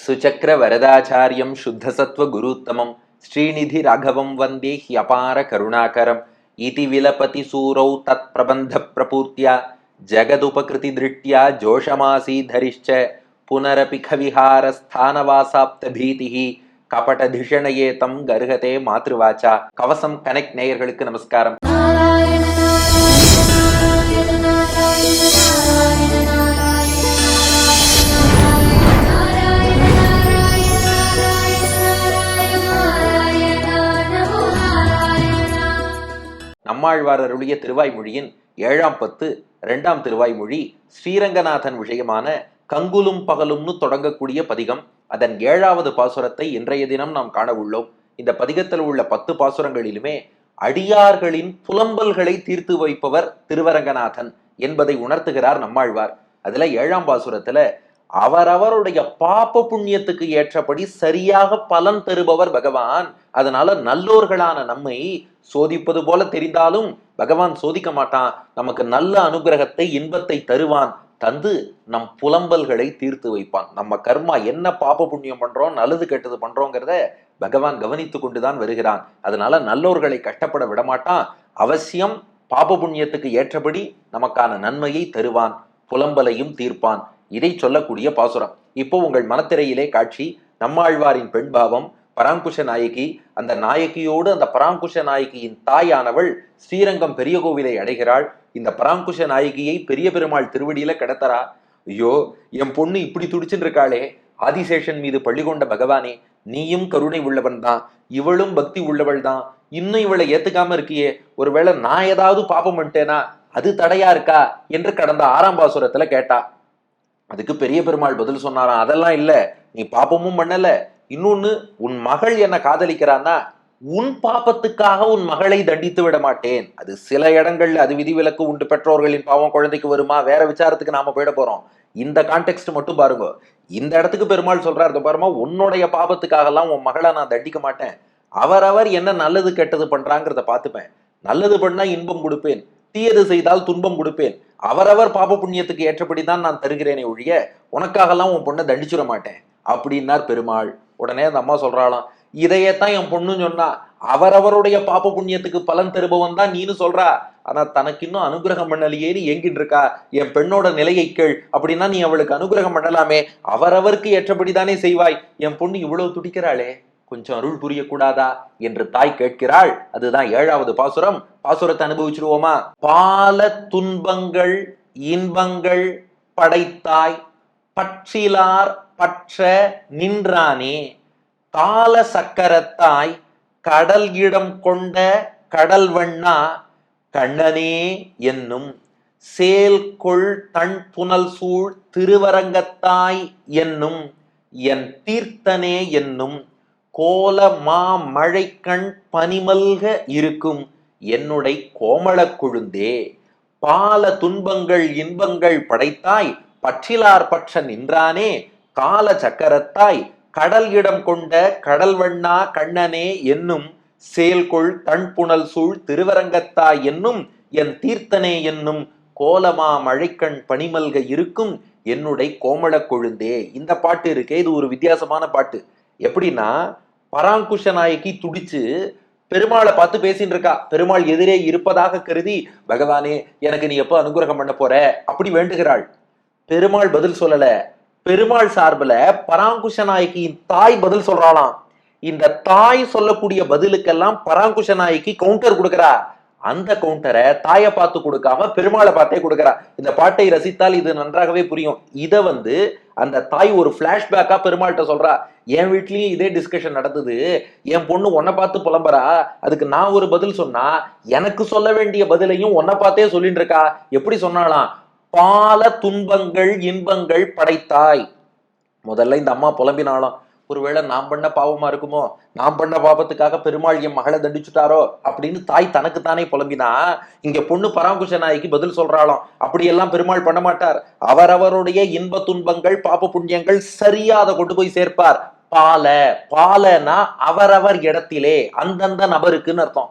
சுச்சக்கர வரதாச்சாரியம் சுத்தசத்வ குருத்தமம் ஸ்ரீநிதி ராகவம் வந்தே ஹியபார கருணாகரம் இதி விலபதி சூரௌ தத் பிரபந்த பிரபூர்த்தியா ஜகதுபகிருதி திருஷ்டியா ஜோஷமாசீதரிஷ்ச புனரபி கவிஹாரஸ்தானவாசாப்த பீதிஹி கபடதிஷணயே தம் கருகதே மாத்ருவாச்சா கவசம் கனெக்ட் நேயர்களுக்கு நமஸ்காரம் நம்மாழ்வார் அருளிய திருவாய்மொழியின் ஏழாம் பத்து இரண்டாம் திருவாய்மொழி ஸ்ரீரங்கநாதன் விஷயமான கங்குலும் பகலும்னு தொடங்கக்கூடிய பதிகம். அதன் ஏழாவது பாசுரத்தை இன்றைய தினம் நாம் காண உள்ளோம். இந்த பதிகத்தில் உள்ள பத்து பாசுரங்களிலுமே அடியார்களின் புலம்பல்களை தீர்த்து வைப்பவர் திருவரங்கநாதன் என்பதை உணர்த்துகிறார் நம்மாழ்வார். அதுல ஏழாம் பாசுரத்துல அவரவருடைய பாப புண்ணியத்துக்கு ஏற்றபடி சரியாக பலன் தருபவர் பகவான். அதனால நல்லோர்களான நம்மை சோதிப்பது போல தெரிந்தாலும் பகவான் சோதிக்க மாட்டான். நமக்கு நல்ல அனுகிரகத்தை இன்பத்தை தருவான். தந்து நம் புலம்பல்களை தீர்த்து வைப்பான். நம்ம கர்மா என்ன பாப புண்ணியம் பண்றோம் நல்லது கெட்டது பண்றோங்கிறத பகவான் கவனித்து கொண்டுதான் வருகிறான். அதனால நல்லோர்களை கஷ்டப்பட விடமாட்டான். அவசியம் பாப புண்ணியத்துக்கு ஏற்றபடி நமக்கான நன்மையை தருவான். புலம்பலையும் தீர்ப்பான். இதை சொல்லக்கூடிய பாசுரம். இப்போ உங்கள் மனத்திரையிலே காட்சி நம்மாழ்வாரின் பெண் பாவம் பராங்குஷ நாயகி அந்த நாயகியோடு அந்த பராங்குஷ நாயகியின் தாயானவள் ஸ்ரீரங்கம் பெரிய கோவிலை அடைகிறாள். இந்த பராங்குஷ நாயகியை பெரிய பெருமாள் திருவடியில கிடத்தரா ஐயோ என் பொண்ணு இப்படி துடிச்சுட்டு இருக்காளே. ஆதிசேஷன் மீது பள்ளி கொண்ட பகவானே நீயும் கருணை உள்ளவன் தான். இவளும் பக்தி உள்ளவள் தான். இன்னும் இவளை ஏத்துக்காம இருக்கியே. ஒருவேளை நான் ஏதாவது பாப்பம் பண்ணிட்டேனா? அது தடையா இருக்கா? என்று கடந்த ஆறாம் பாசுரத்துல கேட்டா. அதுக்கு பெரிய பெருமாள் பதில் சொன்னாராம் அதெல்லாம் இல்லை நீ பாப்பமும் பண்ணல. இன்னொன்னு உன் மகள் என்ன காதலிக்கிறான்னா உன் பாப்பத்துக்காக உன் மகளை தண்டித்து விட மாட்டேன். அது சில இடங்கள்ல அது விதிவிலக்கு உண்டு பெற்றோர்களின் பாவம் குழந்தைக்கு வருமா? வேற விசாரத்துக்கு நாம போயிட போறோம். இந்த கான்டெக்ட் மட்டும் பாருங்க. இந்த இடத்துக்கு பெருமாள் சொல்றாரு பாருமா உன்னுடைய எல்லாம் உன் மகளை நான் தண்டிக்க மாட்டேன். அவரவர் என்ன நல்லது கெட்டது பண்றாங்கிறத பார்த்துப்பேன். நல்லது பண்ணா இன்பம் கொடுப்பேன். தீயது செய்தால் துன்பம் கொடுப்பேன். அவரவர் பாப புண்ணியத்துக்கு ஏற்றபடி தான் நான் தருகிறேனே ஒழிய உனக்காகலாம் உன் பொண்ணை தண்டிச்சுட மாட்டேன் அப்படின்னார் பெருமாள். உடனே அந்த அம்மா சொல்றாளாம் இதையே தான் என் பொண்ணு சொன்னா அவரவருடைய பாப புண்ணியத்துக்கு பலன் தருபவன் தான் நீனு சொல்றா. ஆனா தனக்கு இன்னும் அனுகிரகம் பண்ணலையேன்னு ஏங்கிட்டு இருக்கா என் பெண்ணோட நிலையை கேள் அப்படின்னா நீ அவளுக்கு அனுகிரகம் பண்ணலாமே அவரவருக்கு ஏற்றபடி தானே செய்வாய் என் பொண்ணு இவ்வளவு துடிக்கிறாளே. கொஞ்சம் அருள் புரியக்கூடாதா? என்று தாய் கேட்கிறாள். அதுதான் ஏழாவது பாசுரம். பாசுரத்தை அனுபவிச்சிருவோமா? பால துன்பங்கள் இன்பங்கள் படைத்தாய். பற்றிலார் பற்ற நின்றானே. கால சக்கரத்தாய் கடல் இடம் கொண்ட கடல் வண்ணா. கண்ணனே என்னும் சேல்கொள் தன் புனல் சூழ் திருவரங்கத்தாய் என்னும் என் தீர்த்தனே என்னும் கோல மா மழைக்கண் பனிமல்க இருக்கும் என்னுடை கோமளக் கொழுந்தே. பால துன்பங்கள் இன்பங்கள் படைத்தாய் பற்றிலார் பற்ற நின்றானே. கால சக்கரத்தாய் கடல் இடம் கொண்ட கடல் வண்ணா கண்ணனே என்னும் சேல்கொள் தண்புணல் சூழ் திருவரங்கத்தாய் என்னும் என் தீர்த்தனே என்னும் கோலமா மழைக்கண் பனிமல்க இருக்கும் என்னுடைய கோமளக் கொழுந்தே. இந்த பாட்டு இருக்கே இது ஒரு வித்தியாசமான பாட்டு. எப்படின்னா பராங்குஷ நாயகி துடிச்சு பெருமாளை பார்த்து பேசின்னு இருக்கா பெருமாள் எதிரே இருப்பதாக கருதி பகவானே எனக்கு நீ எப்போ அனுகிரகம் பண்ண போற? அப்படி வேண்டுகிறாள். பெருமாள் பதில் சொல்லல. பெருமாள் சார்பில் பராங்குஷ நாயகியின் தாய் பதில் சொல்றாளாம். இந்த தாய் சொல்லக்கூடிய பதிலுக்கெல்லாம் பராங்குஷ நாயகி கவுண்டர் கொடுக்குறா. அந்த கவுண்டரை தாயை பார்த்து கொடுக்காம பெருமாளை பார்த்தே கொடுக்குறா. இந்த பாட்டை ரசித்தால் இது நன்றாகவே புரியும். இதை வந்து அந்த தாய் ஒரு பிளாஷ்பேக்கா பெருமாள்கிட்ட சொல்றா. என் வீட்லயும் இதே டிஸ்கஷன் நடந்தது. என் பொண்ணு உன்னை பார்த்து புலம்புறா. அதுக்கு நான் ஒரு பதில் சொன்னா எனக்கு சொல்ல வேண்டிய பதிலையும் உன்னை பார்த்தே சொல்லிட்டு இருக்கா. எப்படி சொன்னாலாம்? பால துன்பங்கள் இன்பங்கள் படைத்தாய். முதல்ல இந்த அம்மா புலம்பினாலும் ஒருவேளை நான் பண்ண பாவமா இருக்குமோ? நான் பண்ண பாவத்துக்காக பெருமாள் என் மகளை தண்டிச்சுட்டாரோ? அப்படின்னு தாய் தனக்குத்தானே புலம்பினா இங்க பொண்ணு பராங்குஷ நாய்க்கு பதில் சொல்றாளாம். அப்படியெல்லாம் பெருமாள் பண்ண மாட்டார். அவரவருடைய இன்ப துன்பங்கள் பாப புண்ணியங்கள் சரியா அதை கொண்டு போய் சேர்ப்பார். பால பாலனா அவரவர் இடத்திலே அந்தந்த நபருக்குன்னு அர்த்தம்.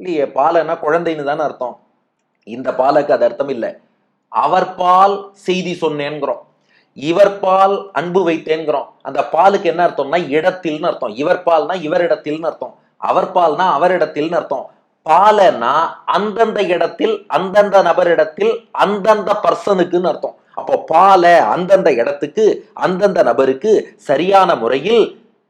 இல்லையே பாலனா குழந்தைன்னு தானே அர்த்தம். இந்த பாலுக்கு அது அர்த்தம் இல்லை. அவர் பால் செய்தி சொன்னேங்கிறோம் இவர் பால் அன்பு வைத்தேங்கிறோம் அந்த பாலுக்கு என்ன அர்த்தம்னா இடத்தில்னு அர்த்தம். இவர் பால்னா இவரிடத்தில்னு அர்த்தம். அவர் பால்னா அவரிடத்தில்னு அர்த்தம். பாலனா அந்தந்த இடத்தில் அந்தந்த நபரிடத்தில் அந்தந்த பர்சனுக்குன்னு அர்த்தம். அப்போ பால அந்தந்த இடத்துக்கு அந்தந்த நபருக்கு சரியான முறையில்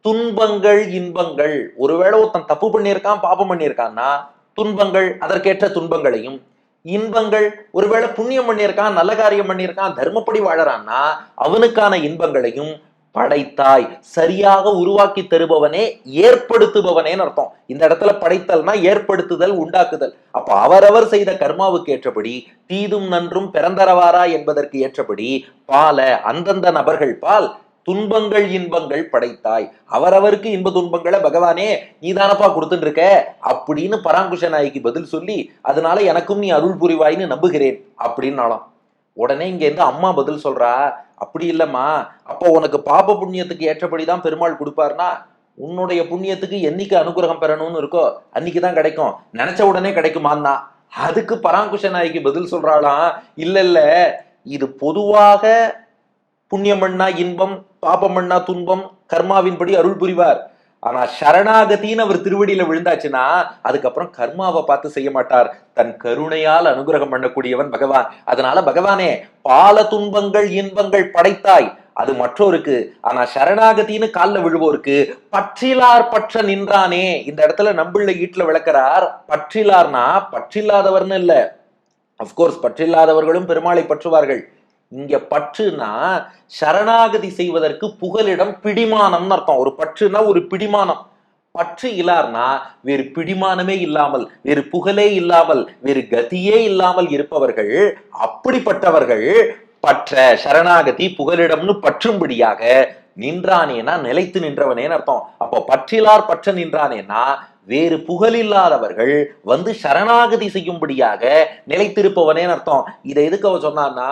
துன்பங்கள் இன்பங்கள். ஒருவேளை ஒருத்தன் தப்பு பண்ணியிருக்கான் பாபம் பண்ணியிருக்கான்னா துன்பங்கள் அதற்கேற்ற துன்பங்களையும் இன்பங்கள் ஒருவேளை புண்ணியம் பண்ணியிருக்கான் நல்ல காரியம் பண்ணியிருக்கான் தர்மப்படி வாழறான்னா அவனுக்கான இன்பங்களையும் படைத்தாய். சரியாக உருவாக்கி தருபவனே ஏற்படுத்துபவனேன்னு அர்த்தம். இந்த இடத்துல படைத்தல்னா ஏற்படுத்துதல் உண்டாக்குதல். அப்ப அவரவர் செய்த கர்மாவுக்கு ஏற்றபடி தீதும் நன்றும் பிறந்தரவாரா என்பதற்கு ஏற்றபடி பால அந்தந்த நபர்கள் பால் துன்பங்கள் இன்பங்கள் படைத்தாய். அவரவருக்கு இன்ப துன்பங்களை பகவானே நீதானப்பா கொடுத்துட்டு இருக்க அப்படின்னு பராங்குஷ நாய்க்கு பதில் சொல்லி அதனால எனக்கும் நீ அருள் புரிவாய்ன்னு நம்புகிறேன் அப்படின்னாலாம் உடனே இங்க இருந்து அம்மா பதில் சொல்றா அப்படி இல்லம்மா அப்போ உனக்கு பாப புண்ணியத்துக்கு ஏற்றபடிதான் பெருமாள் கொடுப்பாருனா உன்னுடைய புண்ணியத்துக்கு என்னைக்கு அனுகிரகம் பெறணும்னு இருக்கோ அன்னைக்கு தான் கிடைக்கும். நினைச்ச உடனே கிடைக்குமான்னா? அதுக்கு பராங்குஷ நாய்க்கு பதில் சொல்றாளாம் இல்ல இல்ல இது பொதுவாக புண்ணியமண்ணா இன்பம் பாபமண்ணா துன்பம் கர்மாவின்படி அருள் புரிவார். ஆனா சரணாகத்தின்னு அவர் திருவடியில விழுந்தாச்சுன்னா அதுக்கப்புறம் கர்மாவை பார்த்து செய்ய மாட்டார். தன் கருணையால் அனுகிரகம் பண்ணக்கூடியவன் பகவான். அதனால பகவானே பால துன்பங்கள் இன்பங்கள் படைத்தாய். அது மற்றோருக்கு ஆனா சரணாகத்தின்னு கால்ல விழுவோருக்கு பற்றிலார் பற்ற நின்றானே. இந்த இடத்துல நம்பிள்ளை ஈட்டுல விளக்கிறார் பற்றிலார்னா பற்றில்லாதவர்னு இல்ல. அப்கோர்ஸ் பற்றில்லாதவர்களும் பெருமாளை பற்றுவார்கள். இங்க பற்றுனா சரணாகதி செய்வதற்கு புகலிடம் பிடிமானம்னு அர்த்தம். ஒரு பற்றுனா ஒரு பிடிமானம். பற்று இல்லார்னா வேறு பிடிமானமே இல்லாமல் வேறு புகழே இல்லாமல் வேறு கதியே இல்லாமல் இருப்பவர்கள் அப்படிப்பட்டவர்கள் பற்ற சரணாகதி புகலிடம்னு பற்றும்படியாக நின்றானேனா நிலைத்து நின்றவனேன்னு அர்த்தம். அப்போ பற்றிலார் பற்ற நின்றானேனா வேறு புகழில்லாதவர்கள் வந்து சரணாகதி செய்யும்படியாக நிலைத்திருப்பவனேன்னு அர்த்தம். இதை எதுக்கு அவ சொன்னான்னா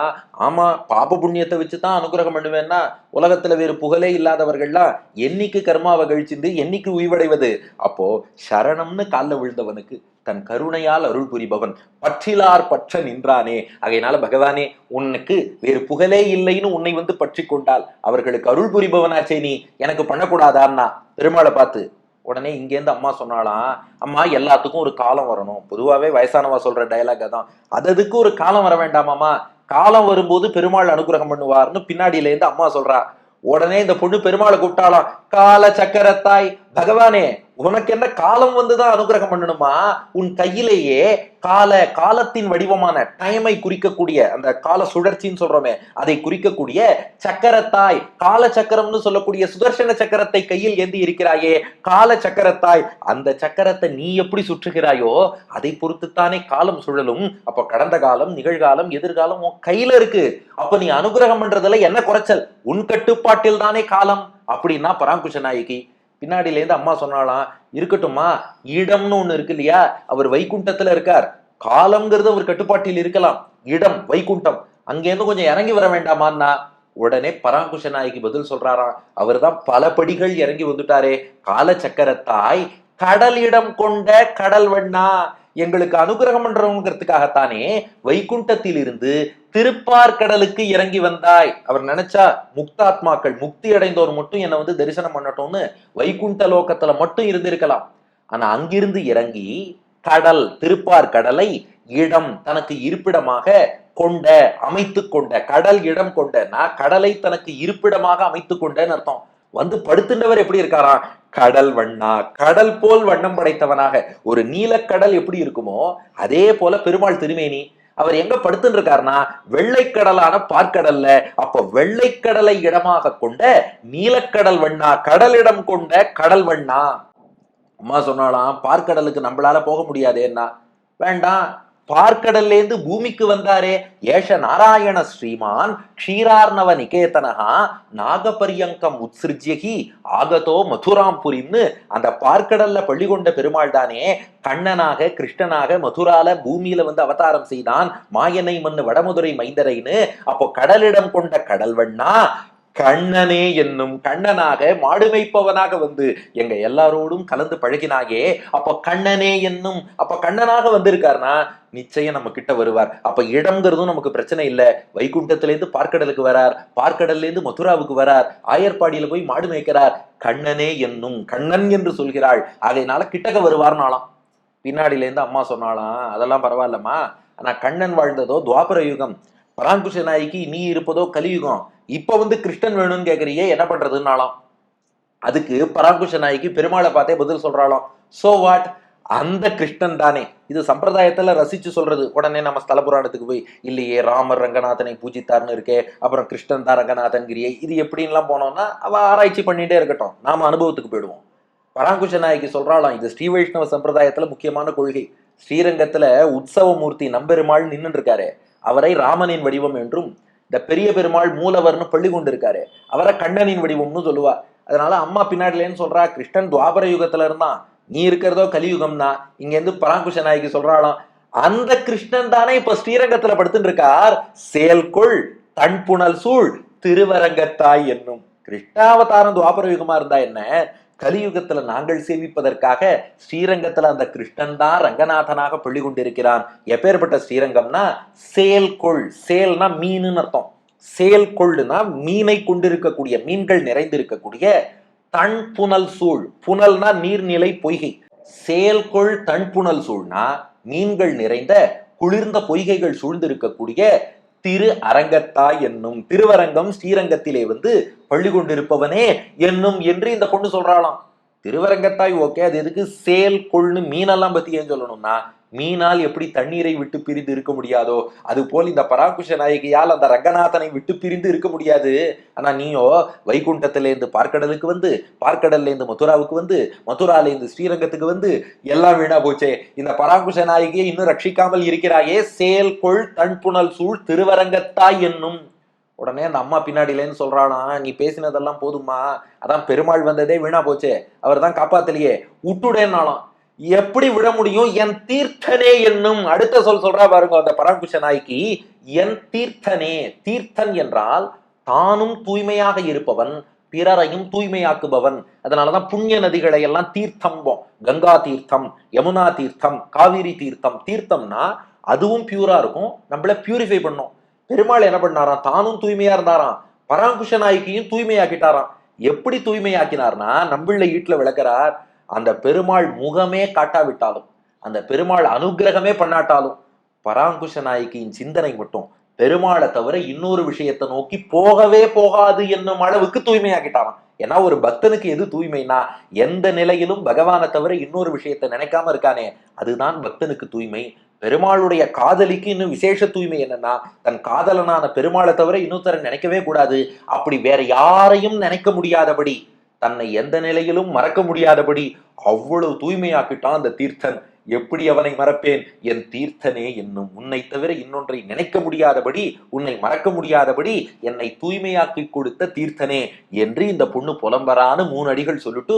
ஆமா பாப புண்ணியத்தை வச்சு தான் அனுகிரகம் பண்ணுவேன்னா உலகத்துல வேறு புகழே இல்லாதவர்கள்லாம் என்னைக்கு கர்மாவை கழிச்சிருந்து என்னைக்கு உய்வடைவது? அப்போ சரணம்னு காலில் விழுந்தவனுக்கு தன் கருணையால் அருள் புரிபவன் பற்றிலார் பற்ற நின்றானே. ஆகையினால பகவானே உனக்கு வேறு புகழே இல்லைன்னு உன்னை வந்து பற்றி கொண்டால் அவர்களுக்கு அருள் புரிபவனாச்சே நீ எனக்கு பண்ணக்கூடாதான்னா? பெருமாளை பார்த்து உடனே இங்கேருந்து அம்மா சொன்னாலாம் அம்மா எல்லாத்துக்கும் ஒரு காலம் வரணும். பொதுவாகவே வயசானவா சொல்ற டயலாக் தான் அது அதுக்கு ஒரு காலம் வர வேண்டாமாம்மா. காலம் வரும்போது பெருமாள் அனுகிரகம் பண்ணுவார்னு பின்னாடியில இருந்து அம்மா சொல்றா. உடனே இந்த பொண்ணு பெருமாளை கூப்பிட்டாலாம் கால சக்கரத்தாய் பகவானே உனக்கு என்ன காலம் வந்துதான் அனுகிரகம் பண்ணணுமா? உன் கையிலேயே கால காலத்தின் வடிவமான டைமை குறிக்கக்கூடிய அந்த கால சுழற்சின்னு சொல்றோமே அதை குறிக்கக்கூடிய சக்கரத்தாய் கால சக்கரம்னு சொல்லக்கூடிய சுதர்சன சக்கரத்தை கையில் ஏந்தி இருக்கிறாயே கால சக்கரத்தாய் அந்த சக்கரத்தை நீ எப்படி சுற்றுகிறாயோ அதை பொறுத்துத்தானே காலம் சுழலும். அப்ப கடந்த காலம் நிகழ்காலம் எதிர்காலம் உன் கையில இருக்கு. அப்ப நீ அனுகிரகம் பண்றதுல என்ன குறைச்சல்? உன் கட்டுப்பாட்டில் தானே காலம். அப்படின்னா பராங்குஷ நாயகி பின்னாடியிலேருந்து அம்மா சொன்னாலாம் இருக்கட்டும்மா இடம்னு ஒன்று இருக்கு இல்லையா? அவர் வைகுண்டத்தில் இருக்கார். காலம்ங்கிறது அவர் கட்டுப்பாட்டில் இருக்கலாம். இடம் வைகுண்டம். அங்கேருந்து கொஞ்சம் இறங்கி வர வேண்டாமான்னா? உடனே பராங்குஷ நாய்க்கு பதில் சொல்றாராம் அவர்தான் பல படிகள் இறங்கி வந்துட்டாரே. கால சக்கரத்தாய் கடல் இடம் கொண்ட கடல் வண்ணா எங்களுக்கு அனுகிரகம் பண்றவங்கிறதுக்காகத்தானே வைகுண்டத்தில் இருந்து திருப்பார்கடலுக்கு இறங்கி வந்தாய். அவர் நினைச்சா முக்தாத்மாக்கள் முக்தி அடைந்தோர் மட்டும் என்னை வந்து தரிசனம் பண்ணட்டும்னு வைகுண்ட லோகத்துல மட்டும் இருந்திருக்கலாம். ஆனா அங்கிருந்து இறங்கி கடல் திருப்பார் கடலை இடம் தனக்கு இருப்பிடமாக கொண்ட அமைத்து கொண்ட கடல் இடம் கொண்ட நான் கடலை தனக்கு இருப்பிடமாக அமைத்து கொண்டேன்னு அர்த்தம். வந்து படுத்துண்டவர் எப்படி இருக்காராம் கடல் வண்ணா கடல் போல் வண்ணம் படைத்தவனாக. ஒரு நீலக்கடல் எப்படி இருக்குமோ அதே போல பெருமாள் திருமேனி. அவர் எங்க படுத்துட்டு இருக்காருன்னா வெள்ளைக்கடலான பார்க்கடல்ல. அப்ப வெள்ளைக்கடலை இடமாக கொண்ட நீலக்கடல் வண்ணா கடலிடம் கொண்ட கடல் வண்ணா. அம்மா சொன்னாலாம் பார்க்கடலுக்கு நம்மளால போக முடியாதேன்னா. வேண்டாம் பார்க்கடல்லேந்து பூமிக்கு வந்தாரே. ஏஷ நாராயண ஸ்ரீமான் க்ஷீரார்ணவ நிகேதனஹா நாகபரியங்கம் உத்சிருஜ்யகி ஆகதோ மதுராம் புரின்னு அந்த பார்க்கடல்ல பள்ளி கொண்ட பெருமாள் தானே கண்ணனாக கிருஷ்ணனாக மதுரால பூமியில வந்து அவதாரம் செய்தான். மாயனை மண்ணு வடமதுரை மைந்தரைன்னு. அப்போ கடலிடம் கொண்ட கடல்வண்ணா கண்ணனே என்னும் கண்ணனாக மாடுமைப்பவனாக வந்து எங்க எல்லாரோடும் கலந்து பழகினாயே. அப்ப கண்ணனே என்னும் அப்ப கண்ணனாக வந்திருக்காருனா நிச்சயம் நம்ம கிட்ட வருவார். அப்ப இடம்ங்கிறதும் நமக்கு பிரச்சனை இல்ல. வைகுண்டத்திலேருந்து பார்க்கடலுக்கு வரார். பார்க்கடல்ல இருந்து மதுராவுக்கு வரார். ஆயர்பாடியில போய் மாடு மேய்க்கிறார். கண்ணனே என்னும் கண்ணன் என்று சொல்கிறாள். அதனால கிட்டக்க வருவார்னாலாம் பின்னாடில இருந்து அம்மா சொன்னாலாம் அதெல்லாம் பரவாயில்லம்மா. ஆனா கண்ணன் வாழ்ந்ததோ துவாபர யுகம். பராங்குஷ நாய்க்கு நீ இருப்பதோ கலியுகம். இப்ப வந்து கிருஷ்ணன் வேணும்னு கேக்குறியே என்ன பண்றதுன்னாலாம் அதுக்கு பராங்குஷ நாய்க்கு பெருமாளை பார்த்தே பதில் சொல்றாளாம். சோ வாட் அந்த கிருஷ்ணன் தானே. இது சம்பிரதாயத்துல ரசிச்சு சொல்றது. உடனே நம்ம ஸ்தல புராணத்துக்கு போய் இல்லையே ராமர் ரங்கநாதனை பூஜித்தார்னு இருக்கே. அப்புறம் கிருஷ்ணன் தான் ரங்கநாதன்கிரியே இது எப்படின்லாம் போனோம்னா அவ ஆராய்ச்சி பண்ணிட்டே இருக்கட்டும். நாம அனுபவத்துக்கு போயிடுவோம். பராங்குஷ நாய்க்கு சொல்றாளாம் இது ஸ்ரீ வைஷ்ணவ சம்பிரதாயத்துல முக்கியமான கொள்கை. ஸ்ரீரங்கத்துல உற்சவமூர்த்தி நம்பெருமாள் நின்றுருக்காரு அவரை ராமனின் வடிவம் என்றும் இந்த பெரிய பெருமாள் மூலவர்னு பள்ளி கொண்டு இருக்காரு அவரை கண்ணனின் வடிவம்னு சொல்லுவா. அதனால அம்மா பின்னாடிலேன்னு சொல்றா கிருஷ்ணன் துவாபர யுகத்துல இருந்தான் நீ இருக்கிறதோ கலியுகம்னா இங்க இருந்து பராங்குஷ நாயகி சொல்றாளாம். அந்த கிருஷ்ணன் தானே இப்ப ஸ்ரீரங்கத்துல படுத்துட்டு இருக்கார் செயல்கொள் தன்புணல் சூழ் திருவரங்கத்தாய் என்னும். கிருஷ்ணாவதாரம் துவாபர யுகமா இருந்தா என்ன? கலியுகத்துல நாங்கள் சேவிப்பதற்காக ஸ்ரீரங்கத்துல அந்த கிருஷ்ணன் தான் ரங்கநாதனாக பள்ளி கொண்டிருக்கிறான். எப்பேற்பட்ட ஸ்ரீரங்கம்னா சேல்கொள் சேல்னா மீனுன்னு அர்த்தம். சேல்கொள்ளுனா மீனை கொண்டிருக்கக்கூடிய மீன்கள் நிறைந்திருக்கக்கூடிய தன் புனல் சூழ். புனல்னா நீர்நிலை பொய்கை. சேல்கொள் தன் புனல் சூழ்னா மீன்கள் நிறைந்த குளிர்ந்த பொய்கைகள் சூழ்ந்திருக்கக்கூடிய திரு அரங்கத்தாய் என்னும் திருவரங்கம் ஸ்ரீரங்கத்திலே வந்து பள்ளி கொண்டிருப்பவனே என்னும் என்று இந்த பொண்ணு சொல்றாளாம். திருவரங்கத்தாய் ஓகே அது எதுக்கு? சேல் கொள்னு மீனெல்லாம் பத்தி ஏன் சொல்லணும்னா மீனால் எப்படி தண்ணீரை விட்டு பிரிந்து இருக்க முடியாதோ அது போல் இந்த பராகுஷ நாயகியால் அந்த ரங்கநாதனை விட்டு பிரிந்து இருக்க முடியாது. ஆனா நீயோ வைகுண்டத்திலேருந்து பார்க்கடலுக்கு வந்து பார்க்கடல்ல இருந்து மதுராவுக்கு வந்து மதுரால இருந்து ஸ்ரீரங்கத்துக்கு வந்து எல்லாம் வீணா போச்சே. இந்த பராகுஷ நாயகியை இன்னும் ரட்சிக்காமல் இருக்கிறாயே. சேல் கொள் தன்புணல் சூழ் திருவரங்கத்தாய் என்னும். உடனே அந்த அம்மா பின்னாடியிலேன்னு சொல்றானா நீ பேசினதெல்லாம் போதுமா அதான் பெருமாள் வந்ததே வீணா போச்சே. அவர் தான் காப்பாத்தலையே. விட்டுடேன்னாலாம் எப்படி விட முடியும்? என் தீர்த்தனே என்னும் அடுத்த சொல் சொல்றா பாருங்க அந்த பராங்குஷ நாய்க்கு. என் தீர்த்தனே தீர்த்தன் என்றால் தானும் தூய்மையாக இருப்பவன் பிறரையும் தூய்மையாக்குபவன். அதனாலதான் புண்ணிய நதிகளை எல்லாம் தீர்த்தம்போம் கங்கா தீர்த்தம் யமுனா தீர்த்தம் காவிரி தீர்த்தம். தீர்த்தம்னா அதுவும் பியூரா இருக்கும். நம்மள பியூரிஃபை பண்ணும். பெருமாள் என்ன பண்ணாராம்? தானும் தூய்மையா இருந்தாராம். பராங்குஷ நாய்க்கையும் தூய்மையாக்கிட்டாராம். எப்படி தூய்மையாக்கினார்னா நம்மள வீட்டுல விளக்குறார் அந்த பெருமாள் முகமே காட்டாவிட்டாலும் அந்த பெருமாள் அனுக்கிரகமே பண்ணாட்டாலும் பராங்குஷ நாயகியின் சிந்தனை மட்டும் பெருமாளை தவிர இன்னொரு விஷயத்தை நோக்கி போகவே போகாது என்னும் அளவுக்கு தூய்மையாக்கிட்டாராம். ஏன்னா ஒரு பக்தனுக்கு எது தூய்மைனா எந்த நிலையிலும் பகவானை தவிர இன்னொரு விஷயத்தை நினைக்காம இருக்கானே அதுதான் பக்தனுக்கு தூய்மை. பெருமாளுடைய காதலிக்கு இன்னும் விசேஷ தூய்மை என்னன்னா தன் காதலனான பெருமாளை தவிர இன்னொருத்தரை நினைக்கவே கூடாது. அப்படி வேற யாரையும் நினைக்க முடியாதபடி தன்னை எந்த நிலையிலும் மறக்க முடியாதபடி அவ்வளவு தூய்மையாக்கிட்டான் அந்த தீர்த்தன். எப்படி அவனை மறப்பேன்? என் தீர்த்தனே என்னும் உன்னை தவிர இன்னொன்றை நினைக்க முடியாதபடி உன்னை மறக்க முடியாதபடி என்னை தூய்மையாக்கி கொடுத்த தீர்த்தனே என்று இந்த பொண்ணு புலம்பரான மூணு அடிகள் சொல்லிட்டு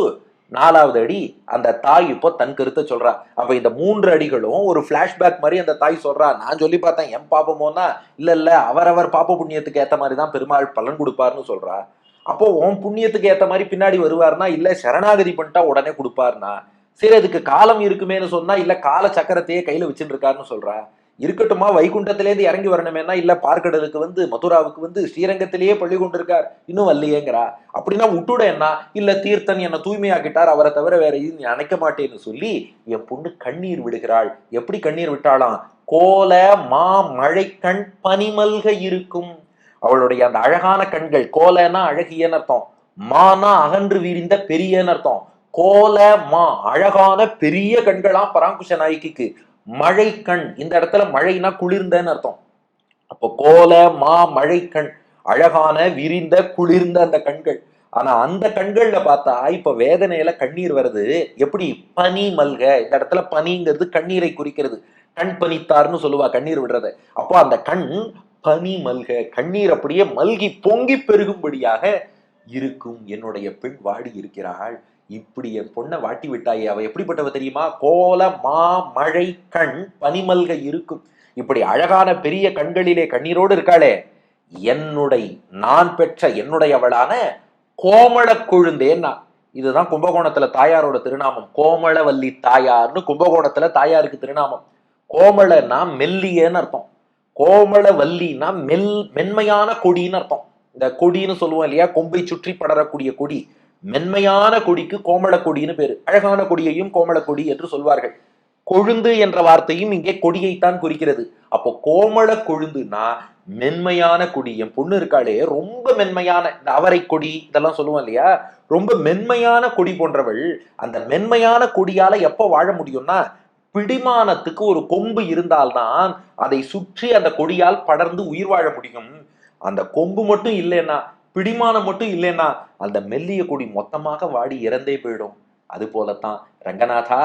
நாலாவது அடி அந்த தாய் இப்போ தன் கருத்தை சொல்றா. அப்ப இந்த மூன்று அடிகளும் ஒரு பிளாஷ்பேக் மாதிரி அந்த தாய் சொல்றா. நான் சொல்லி பார்த்தேன் என் பாப்பமோனா இல்ல இல்ல அவரவர் பாப்ப புண்ணியத்துக்கு ஏத்த மாதிரி தான் பெருமாள் பலன் கொடுப்பாருன்னு சொல்றா. அப்போ உன் புண்ணியத்துக்கு ஏத்த மாதிரி பின்னாடி வருவார்னா இல்ல சரணாகதி பண்ணிட்டா உடனே கொடுப்பார்னா? சரி அதுக்கு காலம் இருக்குமேன்னு சொன்னா இல்ல கால சக்கரத்தையே கையில வச்சுட்டு இருக்காருன்னு சொல்றா? இருக்கட்டுமா வைகுண்டத்திலேருந்து இறங்கி வரணுமேனா இல்ல பார்க்கடலுக்கு வந்து மதுராவுக்கு வந்து ஸ்ரீரங்கத்திலேயே பள்ளி கொண்டிருக்கார் இன்னும் வரலையேங்கிறா? அப்படின்னா விட்டுட என்ன இல்ல தீர்த்தன் என்னை தூய்மையாக்கிட்டார் அவரை தவிர வேற இது நினைக்க மாட்டேன்னு சொல்லி என் பொண்ணு கண்ணீர் விடுகிறாள். எப்படி கண்ணீர் விட்டாளாம் கோல மா மழை கண் பனிமல்க இருக்கும். அவளுடைய அந்த அழகான கண்கள் கோலனா அழகியன்னு அர்த்தம். மானா அகன்று விரிந்த பெரியன்னு அர்த்தம். கோல மா அழகான பெரிய கண்களா பராங்குஷ நாயகிக்கு. மழை கண் இந்த இடத்துல மழைனா குளிர்ந்தன்னு அர்த்தம். அப்போ கோல மா மழை கண் அழகான விரிந்த குளிர்ந்த அந்த கண்கள். ஆனா அந்த கண்கள்ல பார்த்தா இப்ப வேதனையில கண்ணீர் வருது. எப்படி? பனி மல்க இந்த இடத்துல பனிங்கிறது கண்ணீரை குறிக்கிறது. கண் பனித்தார்னு சொல்லுவா கண்ணீர் விடுறது. அப்போ அந்த கண் பனி மல்க கண்ணீர் அப்படியே மல்கி பொங்கி பெருகும்படியாக இருக்கும் என்னுடைய பெண் வாடி இருக்கிறாள். இப்படி என் பொண்ணை வாட்டி விட்டாயே அவ எப்படிப்பட்டவ தெரியுமா? கோல மா மழை கண் பனிமல்க இருக்கும். இப்படி அழகான பெரிய கண்களிலே கண்ணீரோடு இருக்காளே என்னுடைய நான் பெற்ற என்னுடையவளான கோமள கொழுந்தேன்னா இதுதான் கும்பகோணத்துல தாயாரோட திருநாமம். கோமளவல்லி தாயார்னு கும்பகோணத்துல தாயாருக்கு திருநாமம். கோமளன்னா மெல்லியன்னு அர்த்தம். கோமளவல்லின்னா மெல் மென்மையான கொடின்னு அர்த்தம். இந்த கொடின்னு சொல்லுவோம் இல்லையா? கொம்பை சுற்றி படரக்கூடிய கொடி. மென்மையான கொடிக்கு கோமள கொடின்னு பேரு. அழகான கொடியையும் கோமள கொடி என்று சொல்வார்கள். கொழுந்து என்ற வார்த்தையும் இங்கே கொடியைத்தான் குறிக்கிறது. அப்போ கோமள கொழுந்துனா மென்மையான கொடி. என் பொண்ணு இருக்காளே ரொம்ப மென்மையான இந்த அவரை கொடி இதெல்லாம் சொல்லுவோம் இல்லையா? ரொம்ப மென்மையான கொடி போன்றவள் அந்த மென்மையான கொடியால எப்போ வாழ முடியும்னா பிடிமானத்துக்கு ஒரு கொம்பு இருந்தால்தான் அதை சுற்றி அந்த கொடியால் படர்ந்து உயிர் வாழ முடியும். அந்த கொம்பு மட்டும் இல்லைன்னா பிடிமானம் மட்டும் இல்லைன்னா அந்த மெல்லிய கொடி மொத்தமாக வாடி இறந்தே போயிடும். அது போலத்தான் ரங்கநாதா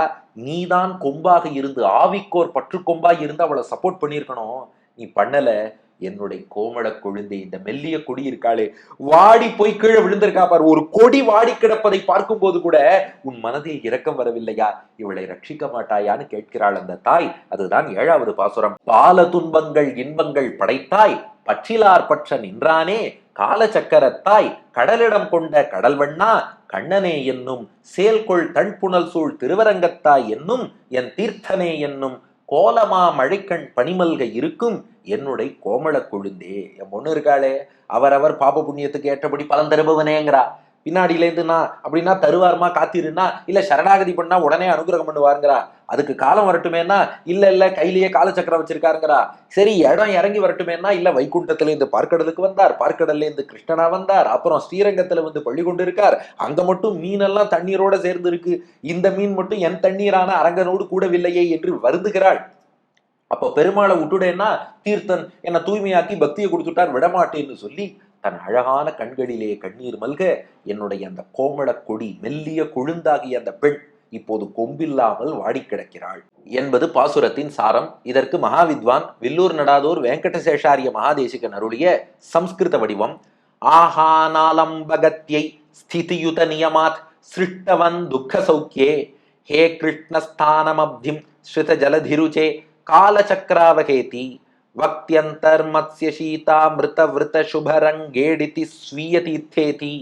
நீதான் கொம்பாக இருந்து ஆவிக்கோர் பற்று கொம்பாக இருந்து அவளை சப்போர்ட் பண்ணியிருக்கணும். நீ பண்ணலை என்னுடைய கோமட கொழுந்தை இந்த மெல்லிய கொடி இருக்காளே வாடி போய் கீழே விழுந்திருக்கா பார். ஒரு கொடி வாடி கிடப்பதை பார்க்கும்போது கூட உன் மனதில் இரக்கம் வரவில்லையா? இவளை ரட்சிக்க மாட்டாயான்னு கேட்கிறாள் அந்த தாய். அதுதான் ஏழாவது பாசுரம். பால துன்பங்கள் இன்பங்கள் படைத்தாய். பற்றிலார் பற்ற நின்றானே காலச்சக்கரத்தாய் கடலிடம் கொண்ட கடல்வண்ணா கண்ணனே என்னும் சேல்கொள் தண்புணல் சூழ் திருவரங்கத்தாய் என்னும் என் தீர்த்தனே என்னும் கோலமா மழைக்கண் பனிமல்க இருக்கும். என்னுடைய கோமள கொழுந்தே. என் பொண்ணு இருக்காளே. அவரவர் பாப புண்ணியத்துக்கு ஏற்றபடி பலன் தருபவனேங்கிறா. பின்னாடியிலேருந்துனா அப்படின்னா தருவாருமா காத்திருன்னா இல்லை சரணாகதி பண்ணா உடனே அனுகிரகம் பண்ணுவாருங்கிறா. அதுக்கு காலம் வரட்டுமேனா இல்லை இல்லை கையிலேயே காலச்சக்கரம் வச்சிருக்காருங்கிறா. சரி இடம் இறங்கி வரட்டுமேனா இல்லை வைகுண்டத்துலேருந்து பார்க்கடலுக்கு வந்தார். பார்க்கடல்லேருந்து கிருஷ்ணனா வந்தார். அப்புறம் ஸ்ரீரங்கத்தில் வந்து பள்ளி கொண்டு இருக்கார் அங்கே மட்டும் மீனெல்லாம் தண்ணீரோட சேர்ந்து இருக்கு இந்த மீன் மட்டும் என் தண்ணீரான அரங்கனோடு கூடவில்லையே என்று வருந்துகிறாள். அப்போ பெருமாளை விட்டுடேன்னா தீர்த்தன் என்னை தூய்மையாக்கி பக்தியை கொடுத்துட்டார் விடமாட்டேன்னு சொல்லி தன் அழகான கண்களிலே கண்ணீர் மல்க என்னுடைய அந்த கோமளக் கொடி மெல்லிய கொழுந்தாகிய அந்த பெண் இப்போது கொம்பில்லாமல் வாடி கிடக்கிறாள். என்பது பாசுரத்தின் சாரம். இதற்கு மகாவித்வான் வில்லூர் நடாதூர் வெங்கடசேஷாரிய மகாதேசிகன் அருளிய சம்ஸ்கிருத வடிவம். ஆஹானாலம்பகத்யை ஸ்திதியுத நியமாத் சிருஷ்டவன் துக்க சௌக்கியே ஹே கிருஷ்ணஸ்தானமப்திம் ஸ்ருத ஜலதிருச்சே காலச்சக்ராவகேதி வக்தியந்தர்மத்ய சீதாமிருத விருத சுபரங்கேடிதி ஸ்வீயதீர்த்தேதி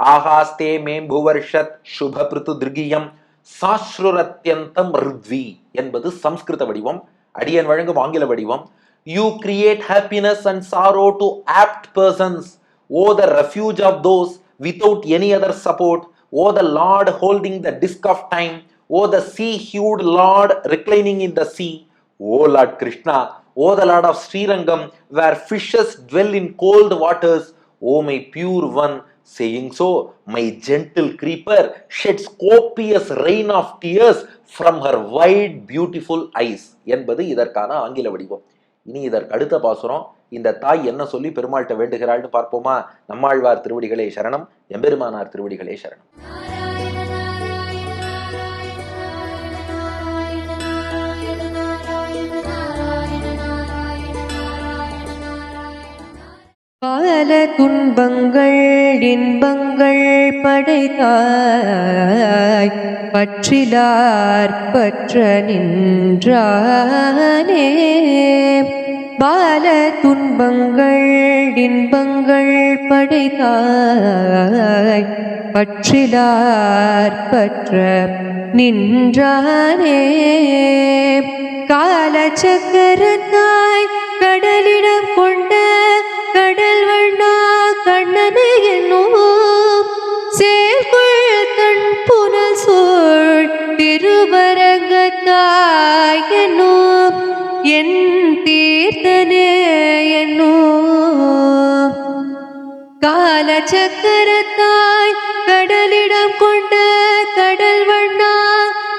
ஆகாஸ்தே மேம்புவர்ஷத் சுபபிருத்து திருகியம் சாஸ்ருரத்யந்தம் ரித்வி என்பது சம்ஸ்கிருத வடிவம் அடியன் வழங்கும் ஆங்கில வடிவம். You create happiness and sorrow to apt persons O the refuge of those without any other support O the lord holding the disc of time O the sea hued lord reclining in the sea O lord Krishna O the lord of Srirangam where fishes dwell in cold waters. O my pure one saying so my gentle creeper sheds copious rain of tears from her wide beautiful eyes. என்பது இதற்கான ஆங்கில வடிவம். இனி இதற்கு அடுத்த பாசுரம். இந்த தாய் என்ன சொல்லி பெருமாள்கிட்ட வேண்டுகிறாள்னு பார்ப்போமா? நம்மாழ்வார் திருவடிகளே சரணம் எம்பெருமானார் திருவடிகளே சரணம். பல துன்பங்கள் இன்பங்கள் படைத்தாய். பற்றிலார் பற்ற நின்றானே. பல துன்பங்கள் இன்பங்கள் படைத்தாய். பற்றிலார் பற்ற நின்றானே. காலச்சக்கரத்தாய் கடலிடம் கொண்டு சக்கரத்தாய் கடலிடம் கொண்ட கடல் வண்ணா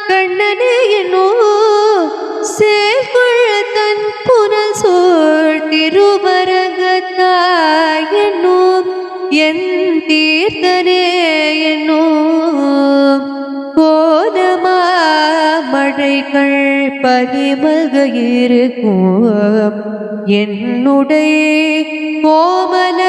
கண்ணனே என்னும் சேர்க்குள் தன் புனல் சோழ் திருவரங்கத்தாய் என்னும் என் தீர்த்தனே என்னும் போதமா மழைகள் பனிமல்க இருக்கும். என்னுடைய கோமல